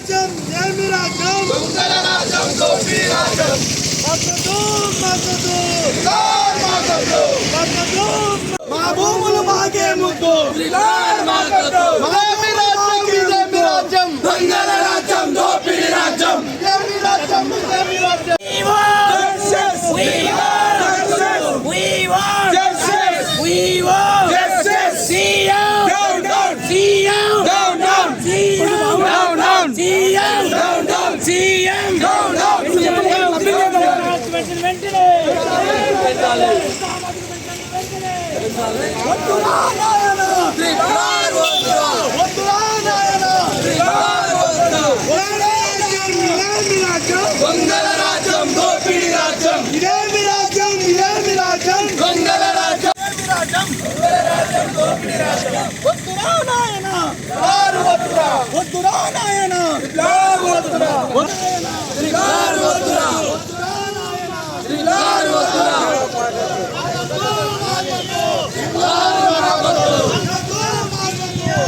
రాజ్యం ఏమి రాజ్యం వద్దురా నాయన వద్దురా నాయన ఇదేమి రాజ్యం దొంగల రాజ్యం దోపిడి రాజ్యం ఇదేమి రాజ్యం ఇదేమి రాజ్యం దొంగల రాజ్యం వద్దురా నాయన వద్దురా నాయన పద పద్ధతి ప్రకారమే పద పద్ధతి ప్రకారమే మార్చాలి మార్చాలి పద పద్ధతి ప్రకారమే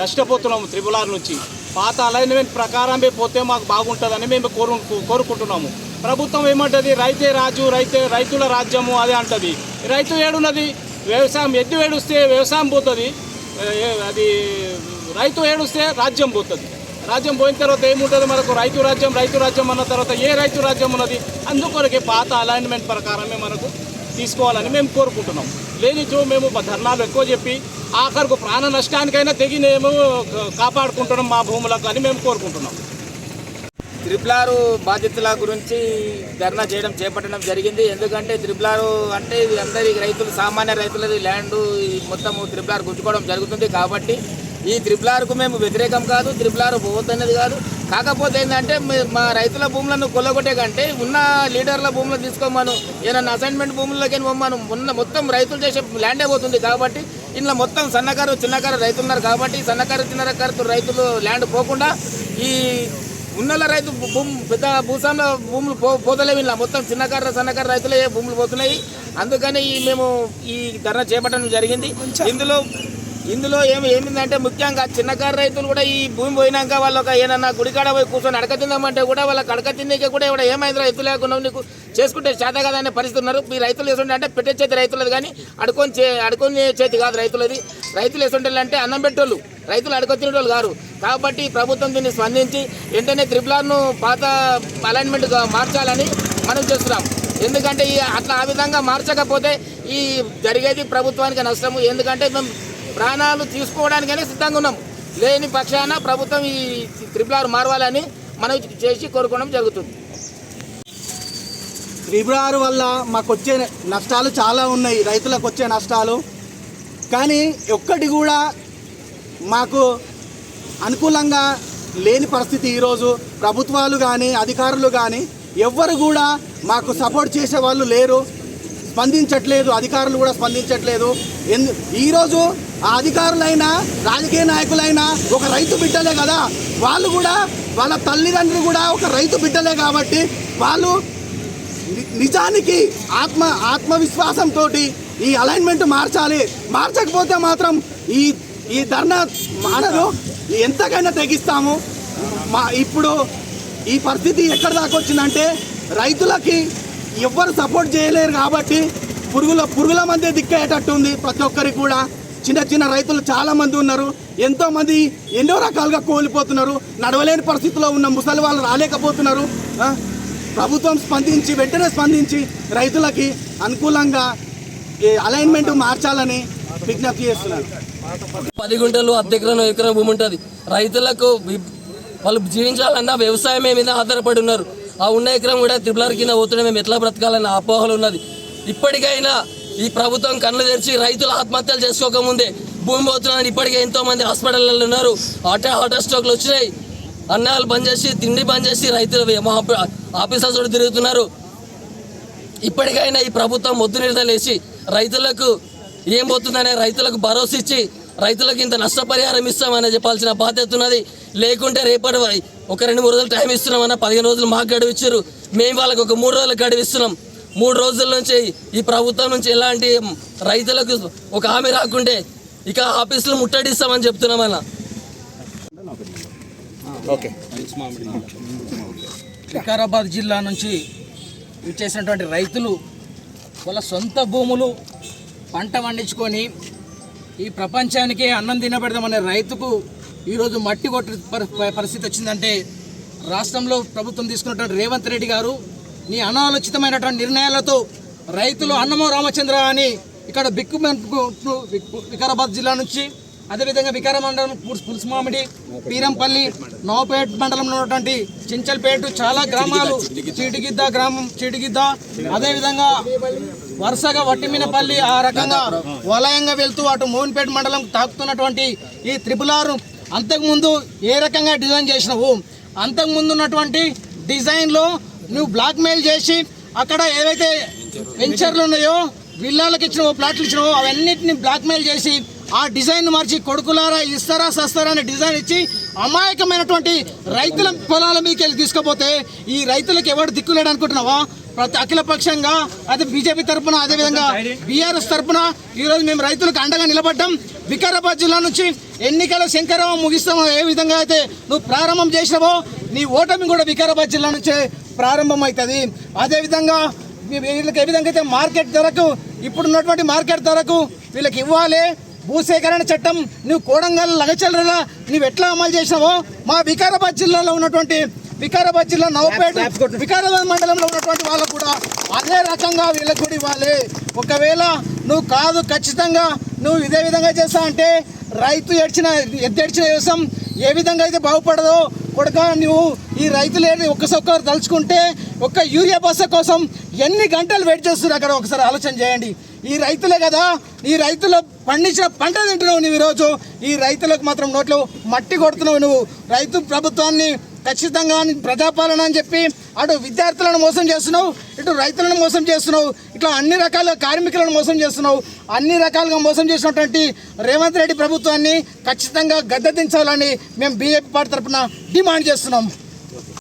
నష్టపోతున్నాము త్రిబుల్ ఆర్ నుంచి. పాత అలైన్మెంట్ ప్రకారమే పోతే మాకు బాగుంటుందని మేము కోరు కోరుకుంటున్నాము. ప్రభుత్వం ఏమంటది? రైతే రాజు రైతే రైతుల రాజ్యము అదే అంటది. రైతు ఏడున్నది? వ్యవసాయం ఎద్దు ఏడుస్తే వ్యవసాయం పోతుంది. అది రైతు ఏడుస్తే రాజ్యం పోతుంది. రాజ్యం పోయిన తర్వాత ఏముంటుంది మనకు? రైతు రాజ్యం రైతు రాజ్యం అన్న తర్వాత ఏ రైతు రాజ్యం ఉన్నది? అందుకొరకే పాత అలైన్మెంట్ ప్రకారమే మనకు తీసుకోవాలని మేము కోరుకుంటున్నాం లేనిచో మేము ధర్నాలు ఎక్కువ చెప్పి ఆఖరుకు ప్రాణ నష్టానికైనా తెగి మేము కాపాడుకుంటున్నాం మా భూములకు అని మేము కోరుకుంటున్నాం. త్రిపులారు బాధితుల గురించి ధర్నా చేయడం చేపట్టడం జరిగింది. ఎందుకంటే త్రిపులారు అంటే ఇది అందరి రైతులు సామాన్య రైతులది ల్యాండ్ మొత్తం త్రిపులారు గుంజుకోవడం జరుగుతుంది కాబట్టి ఈ త్రిపులారుకు మేము వ్యతిరేకం కాదు త్రిపులారు పోవద్దన్నది కాదు. కాకపోతే ఏంటంటే మే- రైతుల భూములను కొల్లగొట్టే కంటే ఉన్న లీడర్ల భూములను తీసుకోమను ఏదైనా అసైన్మెంట్ భూముల్లోకి పోమను ఉన్న మొత్తం రైతులు చేసే ల్యాండే పోతుంది కాబట్టి ఇందులో మొత్తం సన్నకారు చిన్నకారు రైతులు ఉన్నారు కాబట్టి సన్నకారు చిన్నకారు రైతులు ల్యాండ్ పోకుండా ఈ ఉన్నల రైతు భూమి పెద్ద భూస్వాముల భూములు పో పోతలేవు ఇలా మొత్తం చిన్నకారు సన్నకారు రైతులే భూములు పోతున్నాయి. అందుకని ఈ మేము ఈ ధర్నా చేపట్టడం జరిగింది. ఇందులో ఇందులో ఏమి ఏమిందంటే ముఖ్యంగా చిన్నకారు రైతులు కూడా ఈ భూమి పోయినాక వాళ్ళు ఒక ఏదన్నా గుడికాడ పోయి కూర్చొని అడక తిందామంటే కూడా వాళ్ళకి అడక తిండికి కూడా ఇక్కడ ఏమైంది రైతు లేకుండా నీకు చేసుకుంటే చేత కదనే పరిస్థితి ఉన్నారు. మీ రైతులు వేసుంటే అంటే పెట్టే చేతి రైతులది కానీ అడుకొని చే అడుకొని చేతి కాదు రైతులది. రైతులు వేసుంటే అంటే అన్నం పెట్టోళ్ళు. రైతులు అడుకొచ్చినోళ్ళు కాదు. కాబట్టి ప్రభుత్వం దీన్ని స్పందించి వెంటనే త్రిపులార్ను పాత అలైన్మెంట్గా మార్చాలని మనం చేస్తున్నాం. ఎందుకంటే ఈ అట్లా ఆ విధంగా మార్చకపోతే ఈ జరిగేది ప్రభుత్వానికి నష్టము ఎందుకంటే మేము ప్రాణాలు తీసుకోవడానికైనా సిద్ధంగా ఉన్నాం. లేని పక్షాన ప్రభుత్వం ఈ త్రిపులార్ మారవాలని మనం చేసి కోరుకోవడం జరుగుతుంది. త్రిపురారు వల్ల మాకు వచ్చే నష్టాలు చాలా ఉన్నాయి రైతులకు వచ్చే నష్టాలు. కానీ ఒక్కటి కూడా మాకు అనుకూలంగా లేని పరిస్థితి ఈరోజు. ప్రభుత్వాలు కానీ అధికారులు కానీ ఎవ్వరు కూడా మాకు సపోర్ట్ చేసే వాళ్ళు లేరు. స్పందించట్లేదు అధికారులు కూడా స్పందించట్లేదు. ఎందు ఈరోజు ఆ అధికారులైనా రాజకీయ నాయకులైనా ఒక రైతు బిడ్డలే కదా. వాళ్ళు కూడా వాళ్ళ తల్లిదండ్రులు కూడా ఒక రైతు బిడ్డలే కాబట్టి వాళ్ళు నిజానికి ఆత్మ ఆత్మవిశ్వాసంతో ఈ అలైన్మెంట్ మార్చాలి. మార్చకపోతే మాత్రం ఈ ఈ ధర్నా మానదు. ఎంతకైనా తెగిస్తాము. మా ఇప్పుడు ఈ పరిస్థితి ఎక్కడ దాకా వచ్చిందంటే రైతులకి ఎవ్వరు సపోర్ట్ చేయలేరు కాబట్టి పురుగుల పురుగుల మధ్య దిక్కేటట్టు ఉంది ప్రతి ఒక్కరికి కూడా. చిన్న చిన్న రైతులు చాలామంది ఉన్నారు. ఎంతోమంది ఎన్నో రకాలుగా కోల్పోతున్నారు. నడవలేని పరిస్థితిలో ఉన్న ముసలి వాళ్ళు రాలేకపోతున్నారు. ప్రభుత్వం స్పందించి వెంటనే స్పందించి రైతులకి అనుకూలంగా అలైన్మెంట్ మార్చాలని విజ్ఞప్తి చేస్తున్నారు పది గుంటలు అర్ధ ఎకరం భూమి ఉంటుంది. రైతులకు వాళ్ళు జీవించాలన్నా వ్యవసాయమే మీద ఆధారపడి ఉన్నారు. ఆ ఉన్న ఎకరం కూడా త్రిపులర్ కింద పోతుండే. మేము ఎట్లా బ్రతకాలన్న అపోహలు ఉన్నది. ఇప్పటికైనా ఈ ప్రభుత్వం కళ్ళు తెరిచి రైతులు ఆత్మహత్యలు చేసుకోకముందే భూమి పోతున్నారని ఇప్పటికే ఎంతోమంది హాస్పిటల్లో ఉన్నారు. హార్ట్ హార్ట్ స్ట్రోక్లు వచ్చినాయి. అన్నాలు బంద్ చేసి తిండి బంద్ చేసి రైతులు ఆఫీసర్స్ కూడా తిరుగుతున్నారు. ఇప్పటికైనా ఈ ప్రభుత్వం మొద్దు నిడదలేసి రైతులకు ఏం పోతుందనే రైతులకు భరోసా ఇచ్చి రైతులకు ఇంత నష్టపరిహారం ఇస్తామని చెప్పాల్సిన బాధ్యత ఉన్నది. లేకుంటే రేపటి ఒక రెండు మూడు రోజులు టైం ఇస్తున్నామన్న పదిహేను రోజులు మాకు గడువు ఇచ్చారు. మేము వాళ్ళకి ఒక మూడు రోజులు గడువు ఇస్తున్నాం. మూడు రోజుల నుంచి ఈ ప్రభుత్వం నుంచి ఎలాంటి రైతులకు ఒక హామీ రాకుంటే ఇక ఆఫీసులు ముట్టడిస్తామని చెప్తున్నామన్నా వికారాబాద్ జిల్లా నుంచి ఇచ్చేసినటువంటి రైతులు వాళ్ళ సొంత భూములు పంట పండించుకొని ఈ ప్రపంచానికి అన్నం తినబెడదామనే రైతుకు ఈరోజు మట్టి కొట్టి పరి- పరిస్థితి వచ్చిందంటే రాష్ట్రంలో ప్రభుత్వం తీసుకున్నటువంటి రేవంత్ రెడ్డి గారు నీ అనాలోచితమైనటువంటి నిర్ణయాలతో రైతులు అన్నమో రామచంద్ర అని ఇక్కడ బిక్కు వికారాబాద్ జిల్లా నుంచి అదేవిధంగా వికార మండలం పులుసుమామిడి పీరంపల్లి నవపేట మండలంలో ఉన్నటువంటి చించల్పేట చాలా గ్రామాలు చీటిగిద్ద గ్రామం చీటిగిద్ద అదేవిధంగా వరుసగా వట్టిమినపల్లి ఆ రకంగా వలయంగా వెళ్తూ అటు మోహన్పేట మండలం తాకుతున్నటువంటి ఈ త్రిపుల్ ఆర్ అంతకుముందు ఏ రకంగా డిజైన్ చేసినావు అంతకుముందు ఉన్నటువంటి డిజైన్లో నువ్వు బ్లాక్ మెయిల్ చేసి అక్కడ ఏవైతే వెంచర్లు ఉన్నాయో విల్లాలకు ఇచ్చినవో ప్లాట్లు ఇచ్చినవో అవన్నిటిని బ్లాక్ మెయిల్ చేసి ఆ డిజైన్ మార్చి కొడుకులారా ఇస్తారా సస్తారా అనే డిజైన్ ఇచ్చి అమాయకమైనటువంటి రైతుల పొలాల మీదకి వెళ్ళి తీసుకుపోతే ఈ రైతులకు ఎవరు దిక్కులేడు అనుకుంటున్నావా ప్రతి అఖిల పక్షంగా అదే బీజేపీ తరఫున అదేవిధంగా బీఆర్ఎస్ తరపున ఈరోజు మేము రైతులకు అండగా నిలబడ్డాం. వికారాబాద్ జిల్లా నుంచి ఎన్నికల శంకరవం ముగిస్తామో ఏ విధంగా అయితే నువ్వు ప్రారంభం చేసినావో నీ ఓటమి కూడా వికారాబాద్ జిల్లా నుంచే ప్రారంభం అవుతుంది అదేవిధంగా వీళ్ళకి ఏ విధంగా అయితే మార్కెట్ ధరకు ఇప్పుడున్నటువంటి మార్కెట్ ధరకు వీళ్ళకి ఇవ్వాలి. భూసేకరణ చట్టం నువ్వు కోడంగల్ లగచల్లరా నువ్వు ఎట్లా అమలు చేసినావో మా వికారాబాద్ జిల్లాలో ఉన్నటువంటి వికారాబాద్ జిల్లా నవపేట వికారాబాద్ మండలంలో ఉన్నటువంటి వాళ్ళకు కూడా అదే రకంగా వీళ్ళకు కూడా ఇవ్వాలి. ఒకవేళ నువ్వు కాదు ఖచ్చితంగా నువ్వు ఇదే విధంగా చేస్తా అంటే రైతు ఏడ్చిన ఎద్దెడ్చిన వ్యవసాయం ఏ విధంగా అయితే బాగుపడదో కొడుక నువ్వు ఈ రైతులు ఒక్కసొక్కరు తలుచుకుంటే ఒక్క యూరియా బస్సు కోసం ఎన్ని గంటలు వెయిట్ చేస్తున్నారు అక్కడ? ఒకసారి ఆలోచన చేయండి. ఈ రైతులే కదా ఈ రైతులు పండించిన పంట తింటున్నావు నువ్వు ఈరోజు. ఈ రైతులకు మాత్రం నోట్లో మట్టి కొడుతున్నావు నువ్వు. రైతు ప్రభుత్వాన్ని ఖచ్చితంగా ప్రజాపాలన అని చెప్పి అటు విద్యార్థులను మోసం చేస్తున్నావు ఇటు రైతులను మోసం చేస్తున్నావు ఇట్లా అన్ని రకాల కార్మికులను మోసం చేస్తున్నావు అన్ని రకాలుగా మోసం చేసినటువంటి రేవంత్ రెడ్డి ప్రభుత్వాన్ని ఖచ్చితంగా గద్దెదించాలని మేము బీజేపీ పార్టీ తరఫున డిమాండ్ చేస్తున్నాం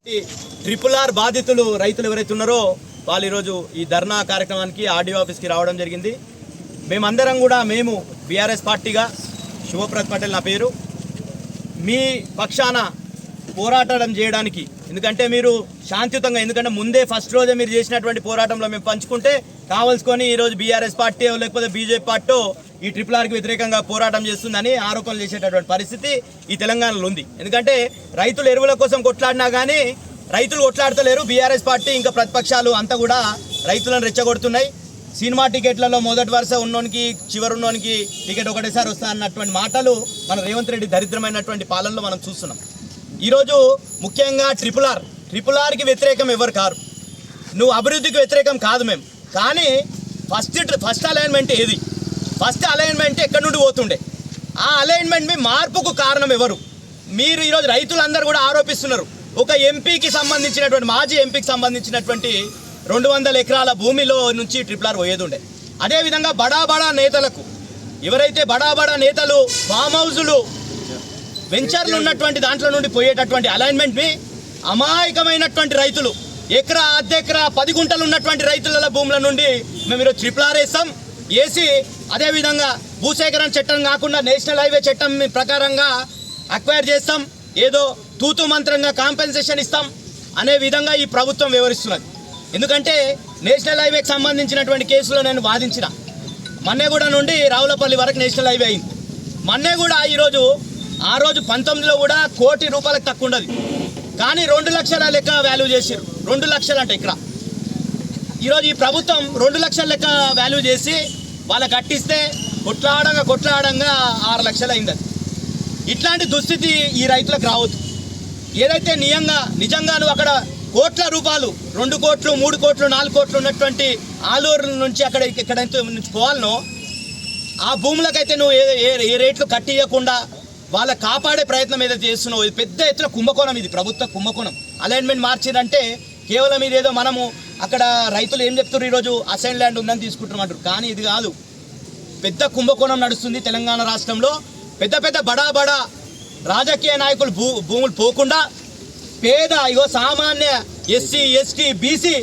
ఈ ట్రిపుల్ ఆర్ బాధితులు రైతులు ఎవరైతే ఉన్నారో వాళ్ళు ఈరోజు ఈ ధర్నా కార్యక్రమానికి ఆర్డీఓ ఆఫీస్కి రావడం జరిగింది. మేమందరం కూడా మేము బీఆర్ఎస్ పార్టీగా శివప్రత్ పటేల్ నా పేరు. మీ పక్షాన పోరాటం చేయడానికి. ఎందుకంటే మీరు శాంతియుతంగా ఎందుకంటే ముందే ఫస్ట్ రోజే మీరు చేసినటువంటి పోరాటంలో మేము పంచుకుంటే కావలసుకొని ఈరోజు బీఆర్ఎస్ పార్టీ లేకపోతే బీజేపీ పార్టీ ఈ ట్రిపుల్ ఆర్కి వ్యతిరేకంగా పోరాటం చేస్తుందని ఆరోపణలు చేసేటటువంటి పరిస్థితి ఈ తెలంగాణలో ఉంది. ఎందుకంటే రైతులు ఎరువుల కోసం కొట్లాడినా కానీ రైతులు కొట్లాడతలేరు. బీఆర్ఎస్ పార్టీ ఇంకా ప్రతిపక్షాలు అంతా కూడా రైతులను రెచ్చగొడుతున్నాయి. సినిమా టికెట్లలో మొదటి వరుస ఉన్నోనికి చివరి ఉన్నోనికి టికెట్ ఒకటేసారి వస్తా అన్నటువంటి మాటలు మన రేవంత్ రెడ్డి దరిద్రమైనటువంటి పాలనలో మనం చూస్తున్నాం. ఈరోజు ముఖ్యంగా ట్రిపుల్ ఆర్ ట్రిపుల్ ఆర్కి వ్యతిరేకం ఎవరు కారు? నువ్వు అభివృద్ధికి వ్యతిరేకం కాదు మేము కానీ ఫస్ట్ ఫస్ట్ అలైన్మెంట్ ఏది? ఫస్ట్ అలైన్మెంట్ ఎక్కడి నుండి పోతుండే? ఆ అలైన్మెంట్ మీ మార్పుకు కారణం ఎవరు? మీరు ఈరోజు రైతులందరూ కూడా ఆరోపిస్తున్నారు. ఒక ఎంపీకి సంబంధించినటువంటి మాజీ ఎంపీకి సంబంధించినటువంటి రెండు వందల ఎకరాల భూమిలో నుంచి ట్రిపుల్ ఆర్ పోయేది ఉండే. అదేవిధంగా బడా బడా నేతలకు ఎవరైతే బడా బడా నేతలు ఫామ్ హౌజులు వెంచర్లు ఉన్నటువంటి దాంట్లో నుండి పోయేటటువంటి అలైన్మెంట్ అమాయకమైనటువంటి రైతులు ఎకరా అర్ధెకరా పది గుంటలు ఉన్నటువంటి రైతుల భూముల నుండి మేము ఈరోజు ట్రిపుల్ ఆర్ వేస్తాం. వేసి అదేవిధంగా భూసేకరణ చట్టం కాకుండా నేషనల్ హైవే చట్టం ప్రకారంగా అక్వైర్ చేస్తాం. ఏదో తూతు మంత్రంగా కాంపెన్సేషన్ ఇస్తాం. అనే విధంగా ఈ ప్రభుత్వం వివరిస్తున్నది ఎందుకంటే నేషనల్ హైవేకి సంబంధించినటువంటి కేసులో నేను వాదించిన. మన్నెగూడ నుండి రావులపల్లి వరకు నేషనల్ హైవే అయింది. మన్నెగూడ ఈరోజు ఆ రోజు పంతొమ్మిదిలో కూడా కోటి రూపాయలకు తక్కువ ఉండదు కానీ రెండు లక్షల లెక్క వాల్యూ చేసారు రెండు లక్షలు అంటే ఇక్కడ. ఈరోజు ఈ ప్రభుత్వం రెండు లక్షల లెక్క వాల్యూ చేసి వాళ్ళ కట్టిస్తే కొట్లాడంగా కొట్లాడంగా ఆరు లక్షలు అయింది ఇట్లాంటి దుస్థితి ఈ రైతులకు రావద్దు. ఏదైతే నియంగా నిజంగా నువ్వు అక్కడ కోట్ల రూపాయలు రెండు కోట్లు మూడు కోట్లు నాలుగు కోట్లు ఉన్నటువంటి ఆలూరు నుంచి అక్కడ ఇక్కడ నుంచి పోవాలనో ఆ భూములకైతే నువ్వు ఏ ఏ- ఏ రేట్లు కట్టియకుండా వాళ్ళ కాపాడే ప్రయత్నం ఏదైతే చేస్తున్నావు ఇది పెద్ద ఎత్తున కుంభకోణం ఇది ప్రభుత్వ కుంభకోణం. అలైన్మెంట్ మార్చిందంటే కేవలం ఇదేదో మనము అక్కడ రైతులు ఏం చెప్తున్నారు ఈరోజు? అసైన్ ల్యాండ్ ఉందని తీసుకుంటున్నామంటారు కానీ ఇది కాదు. పెద్ద కుంభకోణం నడుస్తుంది తెలంగాణ రాష్ట్రంలో. పెద్ద పెద్ద బడా బడా రాజకీయ నాయకులు భూ భూములు పోకుండా పేద ఇగో సామాన్య ఎస్సీ ఎస్టీ బీసీ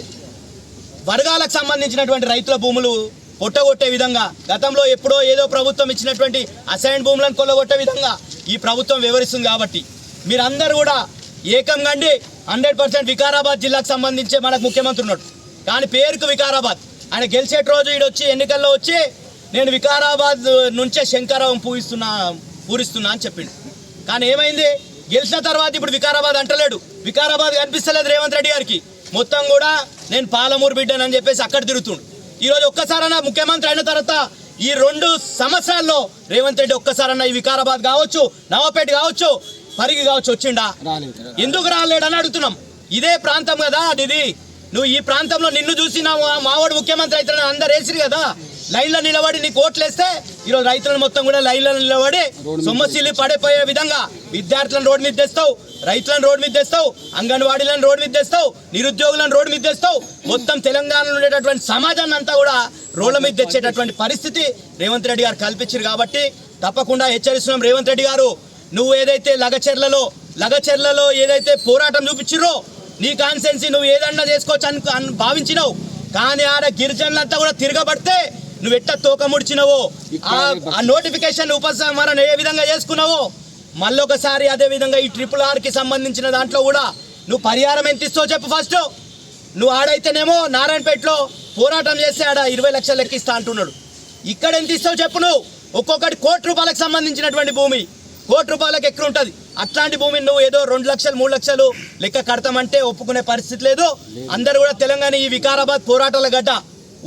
వర్గాలకు సంబంధించినటువంటి రైతుల భూములు కొట్టగొట్టే విధంగా గతంలో ఎప్పుడో ఏదో ప్రభుత్వం ఇచ్చినటువంటి అసైన్ భూములను కొల్లగొట్టే విధంగా ఈ ప్రభుత్వం వివరిస్తుంది కాబట్టి. మీరందరూ కూడా ఏకం కండి హండ్రెడ్ పర్సెంట్ వికారాబాద్ జిల్లాకు సంబంధించి మనకు ముఖ్యమంత్రి ఉన్నాడు. కానీ పేరుకు వికారాబాద్. ఆయన గెలిచేట రోజు ఈడొచ్చి వచ్చి ఎన్నికల్లో వచ్చి నేను వికారాబాద్ నుంచే శంకరావం పూజిస్తున్నా పూరిస్తున్నా అని చెప్పిండు. కానీ ఏమైంది? గెలిచిన తర్వాత ఇప్పుడు వికారాబాద్ అంటలేడు. వికారాబాద్ కనిపిస్తలేదు రేవంత్ రెడ్డి గారికి. మొత్తం కూడా నేను పాలమూరు బిడ్డనని చెప్పేసి అక్కడ తిరుగుతుండు. ఈరోజు ఒక్కసారన్నా ముఖ్యమంత్రి అయిన తర్వాత ఈ రెండు సంవత్సరాల్లో రేవంత్ రెడ్డి ఒక్కసారన్నా ఈ వికారాబాద్ కావచ్చు నవాపేట కావచ్చు పరిగి కావచ్చు వచ్చిండా? ఎందుకు రాలేడని అడుగుతున్నాం. ఇదే ప్రాంతం కదా ఇది. నువ్వు ఈ ప్రాంతంలో నిన్ను చూసి నా మావాడు ముఖ్యమంత్రి అయితే అందరు వేసిరు కదా. లైన్లో నిలబడి నీకు ఓట్లేస్తే ఈరోజు రైతులను మొత్తం కూడా లైన్లో నిలబడి సొమ్మశీలి పడిపోయే విధంగా విద్యార్థులను రోడ్డు మీద తెస్తావు రైతులను రోడ్డు మీద తెస్తావు అంగన్వాడీలను రోడ్డు మీద తెస్తావు నిరుద్యోగులను రోడ్డు మీద తెస్తావు. మొత్తం తెలంగాణలో ఉండేటటువంటి సమాజాన్ని అంతా కూడా రోడ్ల మీద తెచ్చేటటువంటి పరిస్థితి రేవంత్ రెడ్డి గారు కల్పించారు కాబట్టి తప్పకుండా హెచ్చరిస్తున్నాం రేవంత్ రెడ్డి గారు. నువ్వు ఏదైతే లగచెర్లలో లగచెర్లలో ఏదైతే పోరాటం చూపించిరో నీ కాన్సెన్సీ నువ్వు ఏదన్నా చేసుకోవచ్చు అని అని భావించినావు. కానీ ఆడ గిరిజనులంతా కూడా తిరగబడితే నువ్వు ఎట్ట తోక ముడిచినవో? ఆ- ఆ నోటిఫికేషన్ ఉపసంహరణ ఏ విధంగా చేసుకున్నావో? మళ్ళొకసారి అదే విధంగా ఈ ట్రిపుల్ ఆర్కి సంబంధించిన దాంట్లో కూడా నువ్వు పరిహారం ఎంత ఇస్తావు చెప్పు ఫస్ట్ నువ్వు ఆడైతేనేమో నారాయణపేటలో పోరాటం చేస్తే ఆడ ఇరవై లక్షలు లెక్కిస్తా అంటున్నాడు. ఇక్కడ ఎంత ఇస్తావు చెప్పు నువ్వు? ఒక్కొక్కటి కోటి రూపాయలకు సంబంధించినటువంటి భూమి. కోటి రూపాయలకు ఎక్కువ ఉంటుంది? అట్లాంటి భూమిని నువ్వు ఏదో రెండు లక్షలు మూడు లక్షలు లెక్క కడతామంటే ఒప్పుకునే పరిస్థితి లేదు. అందరు కూడా తెలంగాణ ఈ వికారాబాద్ పోరాటాల గడ్డ.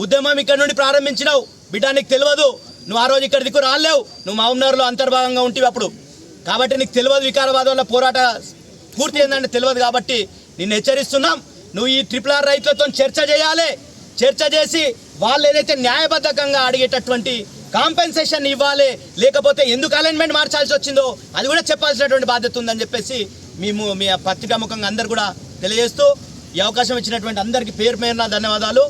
ఉద్యమం ఇక్కడ నుండి ప్రారంభించినావు. బిడ్డ నీకు తెలియదు నువ్వు ఆ రోజు ఇక్కడ దిక్కు రాలేవు. నువ్వు మహబూబ్నగర్లో అంతర్భాగంగా ఉంటివి అప్పుడు. కాబట్టి నీకు తెలియదు వికారాబాద్ వల్ల పోరాట పూర్తి ఏంటంటే తెలియదు కాబట్టి నిన్ను హెచ్చరిస్తున్నాం. నువ్వు ఈ ట్రిపుల్ ఆర్ రైతులతో చర్చ చేయాలి. చర్చ చేసి వాళ్ళు ఏదైతే న్యాయబద్ధకంగా అడిగేటటువంటి కాంపెన్సేషన్ ఇవ్వాలి లేకపోతే ఎందుకు అలైన్మెంట్ మార్చాల్సి వచ్చిందో అది కూడా చెప్పాల్సినటువంటి బాధ్యత ఉందని చెప్పేసి మేము మీ పత్రికా ముఖంగా అందరు కూడా తెలియజేస్తూ ఈ అవకాశం ఇచ్చినటువంటి అందరికీ పేరు పేరున ధన్యవాదాలు.